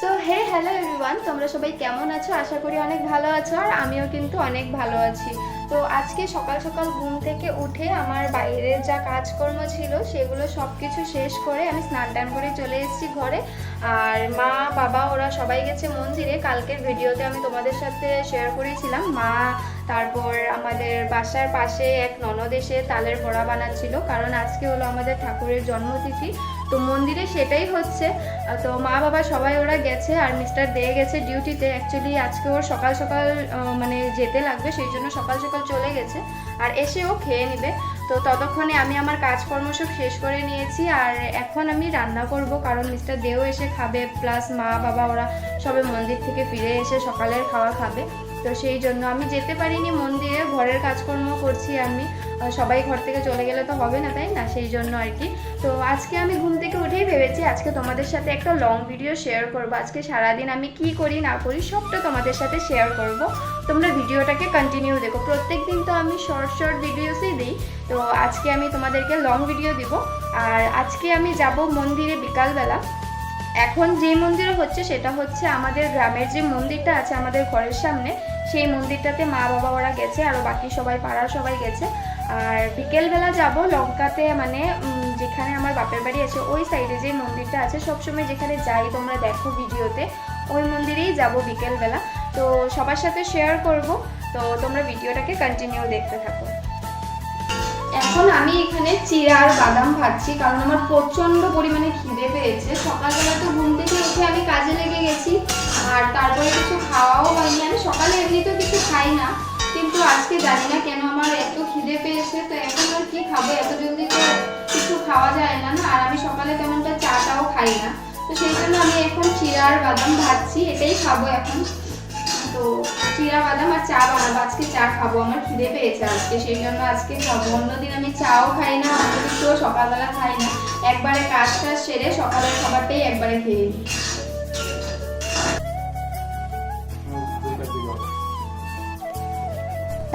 So hey hello everyone তোমরা সবাই কেমন আছো? আশা করি অনেক ভালো আছো আর আমিও কিন্তু অনেক ভালো আছি। তো আজকে সকাল সকাল ঘুম থেকে উঠে আমার বাইরের যা কাজকর্ম ছিল, সেগুলো সব কিছু শেষ করে আমি স্নান টান করে চলে এসেছি ঘরে। আর মা, বাবা, ওরা সবাই গেছে মন্দিরে। কালকের ভিডিওতে আমি তোমাদের সাথে শেয়ার করেছিলাম। মা তারপর আমাদের বাসার পাশে এক ননদ এসে তালের বড়া বানাচ্ছিল। কারণ আজকে হলো আমাদের ঠাকুরের জন্মতিথি। তো মন্দিরে সেটাই হচ্ছে। তো মা বাবা সবাই ওরা গেছে আর মিস্টার দে গেছে ডিউটিতে। অ্যাকচুয়ালি আজকে ওর সকাল সকাল মানে যেতে লাগবে, সেই জন্য সকাল সকাল চলে গেছে। আর এসে ও খেয়ে নেবে। তো ততক্ষণে আমি আমার কাজকর্ম সব শেষ করে নিয়েছি। আর এখন আমি রান্না করব, কারণ মিস্টার দেও এসে খাবে। প্লাস মা বাবা ওরা সবে মন্দির থেকে ফিরে এসে সকালের খাওয়া খাবে। তো সেই জন্য আমি যেতে পারিনি মন্দিরে, ঘরের কাজকর্ম করছি আমি। সবাই ঘর থেকে চলে গেলে তো হবে না, তাই না? সেই জন্য আর কি। তো আজকে আমি ঘুম থেকে উঠেই ভেবেছি আজকে তোমাদের সাথে একটা লং ভিডিও শেয়ার করব। আজকে সারাদিন আমি কি করি, না করি, সবটা তোমাদের সাথে শেয়ার করব। তোমরা ভিডিওটাকে কন্টিনিউ দেখো। প্রত্যেক দিন তো আমি শর্ট শর্ট ভিডিওসই দিই। তো আজকে আমি তোমাদেরকে লং ভিডিও দিব। আর আজকে আমি যাব মন্দিরে বিকালবেলা। এখন যে মন্দিরে হচ্ছে, সেটা হচ্ছে আমাদের গ্রামের যে মন্দিরটা আছে আমাদের ঘরের সামনে, সেই মন্দিরটাতে মা বাবা ওরা গেছে আরও বাকি সবাই, পাড়ার সবাই গেছে। আর বিকেলবেলা যাব লঙ্কাতে মানে যেখানে আমার বাপের বাড়ি আছে, ওই সাইডে যে মন্দিরটা আছে, সবসময় যেখানে যাই, তোমরা দেখো ভিডিওতে, ওই মন্দিরেই যাব বিকেলবেলা। তো সবার সাথে শেয়ার করব, তো তোমরা ভিডিওটাকে কন্টিনিউ দেখতে থাকো। এখন আমি এখানে চিড়া আর বাদাম ভাজছি, কারণ আমার প্রচণ্ড পরিমাণে খিদে পেয়েছে। সকালবেলা তো ঘুম থেকে উঠে আমি কাজে লেগে গেছি, আর তারপরে কিছু খাওয়াও হয়নি। আমি সকালে এমনিতেও কিছু খাই না, কিন্তু আজকে জানি না কেন আমার এত খিদে পেয়েছে। তো এখন আর কি খাব? এত জলদি তো কিছু খাওয়া যায় না না? আর আমি সকালে তেমনটা চাটাও খাই না। তো সেই জন্য আমি এখন চিড়া আর বাদাম ভাজছি, এটাই খাব এখন। তো চিরা বাদাম আর চা বানাবো। আজকে চা খাব, আমার খিদে পেয়েছে আজকে, সেই জন্য আজকে খাব। অন্যদিন আমি চাও খাই না অন্য কিছুও সকালবেলা খাই না। একবারে কাজ টাজ সেরে সকালের খাবারটাই একবারে খেয়ে নিই।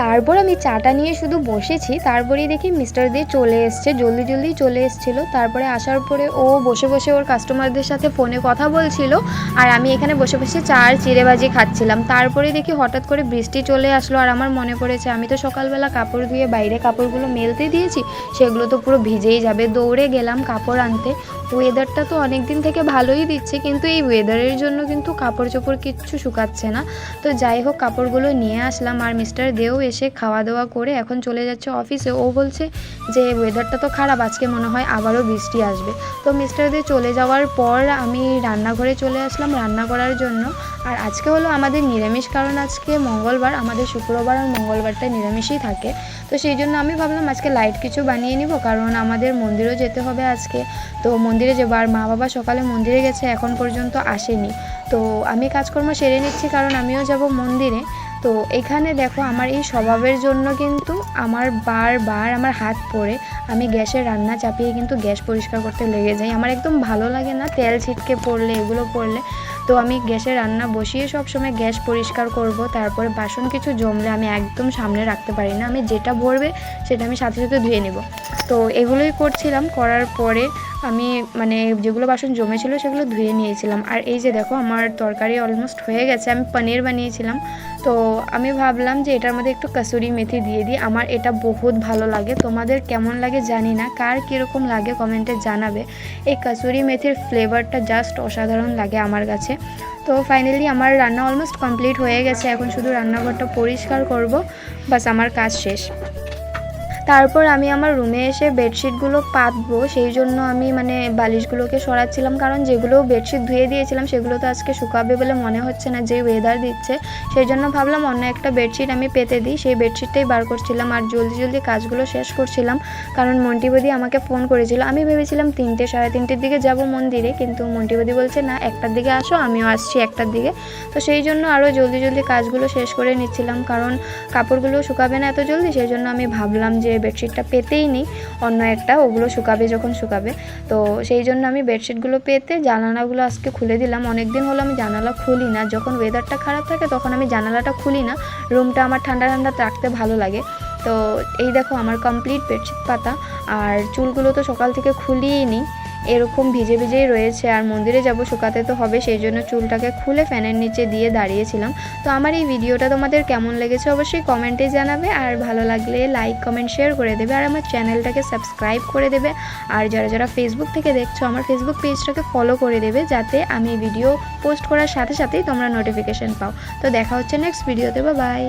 তারপর আমি চাটা নিয়ে শুধু বসেছি, তারপরেই দেখি মিস্টার দিয়ে চলে এসছে, জলদি জলদি চলে এসেছিল। তারপরে আসার পরে ও বসে বসে ওর কাস্টমারদের সাথে ফোনে কথা বলছিল আর আমি এখানে বসে বসে চা আর চিড়েবাজি খাচ্ছিলাম। তারপরে দেখি হঠাৎ করে বৃষ্টি চলে আসলো আর আমার মনে পড়েছে, আমি তো সকালবেলা কাপড় ধুয়ে বাইরে কাপড়গুলো মেলতে দিয়েছি, সেগুলো তো পুরো ভিজেই যাবে। দৌড়ে গেলাম কাপড় আনতে। ওয়েদারটা তো অনেক দিন থেকে ভালোই দিচ্ছে, কিন্তু এই ওয়েদারের জন্য কিন্তু কাপড় চোপড় কিচ্ছু শুকাচ্ছে না। তো যাই হোক, কাপড়গুলো নিয়ে আসলাম আর মিস্টার দেও এসে খাওয়া দাওয়া করে এখন চলে যাচ্ছে অফিসে ও বলছে যে ওয়েদারটা তো খারাপ, আজকে মনে হয় আবারও বৃষ্টি আসবে। তো মিস্টার দে চলে যাওয়ার পর আমি রান্নাঘরে চলে আসলাম রান্না করার জন্য। আর আজকে হলো আমাদের নিরামিষ, কারণ আজকে মঙ্গলবার, আমাদের শুক্রবার আর মঙ্গলবারটা নিরামিষই থাকে। তো সেই জন্য আমি ভাবলাম আজকে লাইট কিছু বানিয়ে নিব, কারণ আমাদের মন্দিরেও যেতে হবে আজকে। তো মন্দিরে যাব আর মা বাবা সকালে মন্দিরে গেছে, এখন পর্যন্ত আসেনি। তো আমি কাজকর্ম সেরে নিচ্ছি কারণ আমিও যাব মন্দিরে। তো এখানে দেখো আমার এই স্বভাবের জন্য কিন্তু আমার বারবার আমার হাত পড়ে। আমি গ্যাসে রান্না চাপিয়ে কিন্তু গ্যাস পরিষ্কার করতে লেগে যাই। আমার একদম ভালো লাগে না তেল ছিটকে পড়লে, এগুলো পড়লে। তো আমি গ্যাসে রান্না বসিয়ে সব সময় গ্যাস পরিষ্কার করব, তারপরে বাসন কিছু জমলে আমি একদম সামনে রাখতে পারি না। আমি যেটা ভরবে সেটা আমি সাথে সাথে ধুয়ে নেব। তো এগুলোই করছিলাম। করার পরে আমি মানে যেগুলো বাসন জমেছিল সেগুলো ধুয়ে নিয়েছিলাম। আর এই যে দেখো আমার তরকারি অলমোস্ট হয়ে গেছে, আমি পনির বানিয়েছিলাম। তো আমি ভাবলাম যে এটার মধ্যে একটু কাসুরি মেথি দিয়ে দিই। আমার এটা বহুত ভালো লাগে। তোমাদের কেমন লাগে জানি না। কার কীরকম লাগে কমেন্টে জানাবে। এই কাসুরি মেথির ফ্লেভারটা জাস্ট অসাধারণ লাগে আমার কাছে। তো ফাইনালি আমার রান্না অলমোস্ট কমপ্লিট হয়ে গেছে। এখন শুধু রান্নাঘরটা পরিষ্কার করব। বাস আমার কাজ শেষ। তারপর আমি আমার রুমে এসে বেডশিটগুলো পাতবো, সেই জন্য আমি মানে বালিশগুলোকে সরাচ্ছিলাম। কারণ যেগুলো বেডশিট ধুয়ে দিয়েছিলাম, সেগুলো তো আজকে শুকাবে বলে মনে হচ্ছে না, যে ওয়েদার দিচ্ছে। সেই জন্য ভাবলাম অন্য একটা বেডশিট আমি পেতে দিই। সেই বেডশিটটাই বার করছিলাম আর জলদি জলদি কাজগুলো শেষ করছিলাম। কারণ মন্টিবদি আমাকে ফোন করেছিল। আমি ভেবেছিলাম তিনটে, সাড়ে তিনটের দিকে যাব মন্দিরে, কিন্তু মন্টিবদি বলছে, না, একটার দিকে আসো, আমিও আসছি একটার দিকে। তো সেই জন্য আরও জলদি জলদি কাজগুলো শেষ করে নিচ্ছিলাম। কারণ কাপড়গুলো শুকাবে না এত জলদি, সেই জন্য আমি ভাবলাম যে বেডশিটটা পেতেই নেই। অন্য একটা, ওগুলো শুকাবে যখন শুকাবে। তো সেই জন্য আমি বেডশিটগুলো পেতে জানালাগুলো আজকে খুলে দিলাম। অনেক দিন হলো আমি জানালা খুলি না। যখন ওয়েদারটা খারাপ থাকে তখন আমি জানালাটা খুলি না। রুমটা আমার ঠান্ডা ঠান্ডা রাখতে ভালো লাগে। তো এই দেখো আমার কমপ্লিট বেডশিট পাতা। আর চুলগুলো তো সকাল থেকে খুলিয়েই নিই এরকম ভিজে ভিজেই রয়েছে আর মন্দিরে যাব শুকাতে তো হবে, সেই জন্য চুলটাকে খুলে ফ্যানের নিচে দিয়ে দাঁড়িয়েছিলাম। তো আমার এই ভিডিওটা তোমাদের কেমন লেগেছে অবশ্যই কমেন্টে জানাবে আর ভালো লাগলে লাইক, কমেন্ট, শেয়ার করে দেবে আর আমার চ্যানেলটাকে সাবস্ক্রাইব করে দেবে। আর যারা যারা ফেসবুক থেকে দেখছ, আমার ফেসবুক পেজটাকে ফলো করে দেবে যাতে আমি ভিডিও পোস্ট করার সাথে সাথেই তোমরা নোটিফিকেশন পাও। তো দেখা হচ্ছে নেক্সট ভিডিওতে বা বাই